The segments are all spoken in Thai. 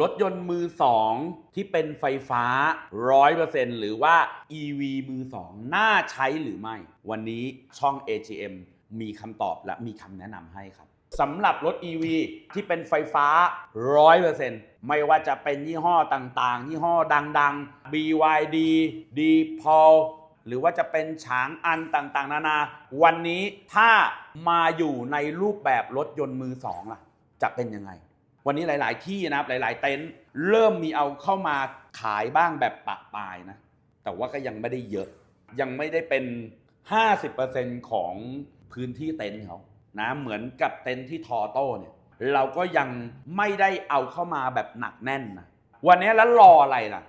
รถยนต์มือสองที่เป็นไฟฟ้า 100%หรือว่า EV มือสองน่าใช้หรือไม่ วันนี้ช่อง AGM มีคำตอบและมีคำแนะนำให้ครับสำหรับรถ EV ที่เป็นไฟฟ้า 100%ไม่ว่าจะเป็นยี่ห้อต่างๆ ยี่ห้อดังๆ BYD d p o l หรือว่าจะเป็นฉางอันต่างๆ นานา วันนี้ถ้ามาอยู่ในรูปแบบรถยนต์มือสองล่ะ จะเป็นยังไง วันนี้หลาย ๆ ที่นะครับหลาย ๆ เต็นท์เริ่มมีเอาเข้ามาขายบ้างแบบปะปายนะ แต่ว่าก็ยังไม่ได้เยอะ ยังไม่ได้เป็น 50%ของพื้นที่เต็นท์เขานะเหมือนกับเต็นท์ที่ทอโต้เนี่ยเราก็ยังไม่ได้เอาเข้ามาแบบหนักแน่นนะวันนี้แล้วรออะไรล่ะ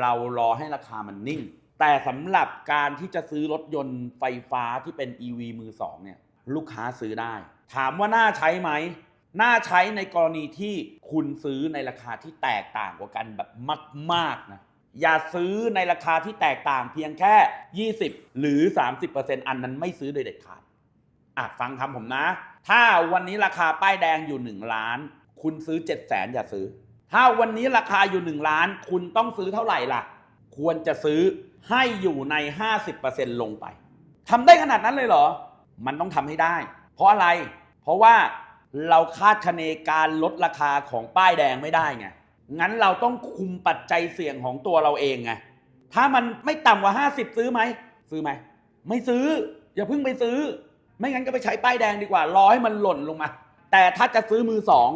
เรารอให้ราคามันนิ่ง แต่สำหรับการที่จะซื้อรถยนต์ไฟฟ้าที่เป็น EV มือสองเนี่ยลูกค้าซื้อได้ ถามว่าน่าใช้ไหม น่าใช้ในกรณีที่คุณซื้อในราคาที่แตกต่างกว่ากันแบบมากๆนะอย่าซื้อในราคาที่แตกต่างเพียงแค่ 20 หรือ 30%อันนั้นไม่ซื้อโดยเด็ดขาดอะฟังคำผมนะ ถ้าวันนี้ราคาป้ายแดงอยู่ 1 ล้าน คุณซื้อ 7 0 0 0 0 0อย่าซื้อ ถ้าวันนี้ราคาอยู่ 1 ล้าน คุณต้องซื้อเท่าไหร่ล่ะ ควรจะซื้อให้อยู่ใน 50%ลงไปทำได้ขนาดนั้นเลยเหรอ มันต้องทำให้ได้ เพราะอะไร เพราะว่า เราคาดคะเนการลดราคาของป้ายแดงไม่ได้ไง งั้นเราต้องคุมปัจจัยเสี่ยงของตัวเราเองไง ถ้ามันไม่ต่ำกว่า 50 ซื้อไหม ซื้อไหม ไม่ซื้อ อย่าเพิ่งไปซื้อ ไม่งั้นก็ไปใช้ป้ายแดงดีกว่า รอให้มันหล่นลงมา แต่ถ้าจะซื้อมือสอง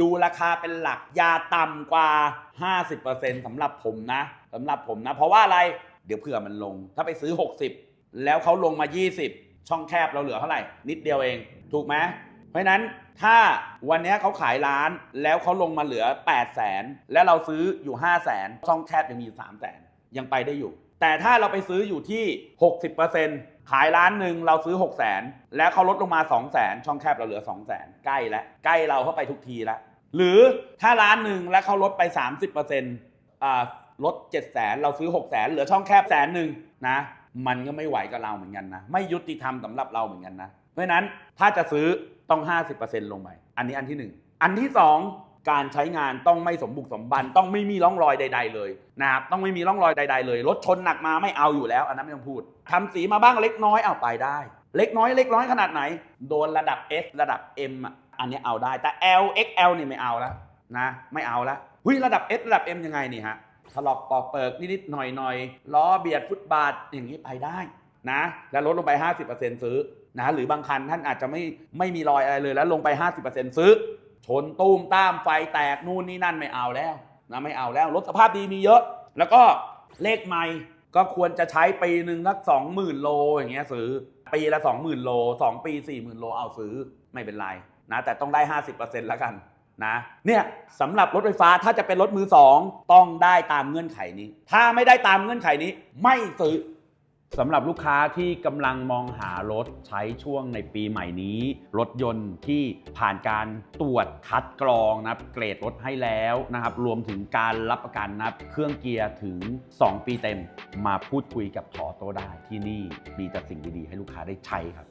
ดูราคาเป็นหลักอย่าต่ำกว่า 50%สำหรับผมนะสำหรับผมนะ เพราะว่าอะไร เดี๋ยวเผื่อมันลง ถ้าไปซื้อ 60 แล้วเขาลงมา 20 ช่องแคบเราเหลือเท่าไหร่ นิดเดียวเอง ถูกไหม เพราะนั้นถ้าวันนี้เขาขายล้านแล้วเขาลงมาเหลือ 8 0 0แสนแล้วเราซื้ออยู่ 5 0 0แสนช่องแคบยังมี 3 0 0แสนยังไปได้อยู่ แต่ถ้าเราไปซื้ออยู่ที่ 60%ขายล้านหนึ่งเราซื้อ 6 0แสนแล้วเขาลดลงมา 2 0 0แสนช่องแคบเราเหลือ 2 0 0แสนใกล้แล้วใกล้เราเข้าไปทุกทีแล้วหรือถ้าล้านหนึ่งแล้วเขาลดไป 30%อ่าลด7 0 0แสนเราซื้อ 6 0แสนเหลือช่องแคบแสนหนึ่งนะมันก็ไม่ไหวกับเราเหมือนกันนะ ไม่ยุติธรรมสำหรับเราเหมือนกันนะ เพราะฉะนั้นถ้าจะซื้อต้อง 50%ลงไป อันนี้อันที่ 1 อันที่ 2 การใช้งานต้องไม่สมบุกสมบัน ต้องไม่มีร่องรอยใด ๆ เลยนะครับต้องไม่มีร่องรอยใด ๆ เลย รถชนหนักมาไม่เอาอยู่แล้ว อันนั้นไม่ต้องพูดทำสีมาบ้างเล็กน้อยเอาไปได้ เล็กน้อยเล็กน้อยขนาดไหน โดนระดับ S ระดับ M อะอันนี้เอาได้ แต่ L XL นี่ไม่เอาแล้วนะไม่เอาแล้วหุยระดับ S ระดับ M ยังไงนี่ฮะถลอกปอกเปิกนิดๆหน่อยๆล้อเบียดฟุตบาทอย่างนี้ไปได้ นะ แล้วลดลงไป 50%ซื้อนะหรือบางคันท่านอาจจะไม่ไม่มีรอยอะไรเลย แล้วลงไป 50%ซื้อ ชนตุ้มตามไฟแตกนู่นนี่นั่นไม่เอาแล้วนะไม่เอาแล้วรถสภาพดีมีเยอะ แล้วก็เลขไม่ก็ควรจะใช้ปีหนึ่งสักสองหมื่นโลอย่างเงี้ยซื้อปีละสองหมื่นโลสองปีสี่หมื่นโลเอาซื้อไม่เป็นไรนะแต่ต้องได้50%แล้วกันนะเนี่ยสำหรับรถไฟฟ้าถ้าจะเป็นรถมือสองต้องได้ตามเงื่อนไขนี้ ถ้าไม่ได้ตามเงื่อนไขนี้ไม่ซื้อ สำหรับลูกค้าที่กำลังมองหารถใช้ช่วงในปีใหม่นี้ รถยนต์ที่ผ่านการตรวจคัดกรองนะเกรดรถให้แล้วนะครับ รวมถึงการรับประกันนะเครื่องเกียร์ถึง 2 ปีเต็ม มาพูดคุยกับขอโตได้ที่นี่มีแต่สิ่งดีๆ ให้ลูกค้าได้ใช้ครับ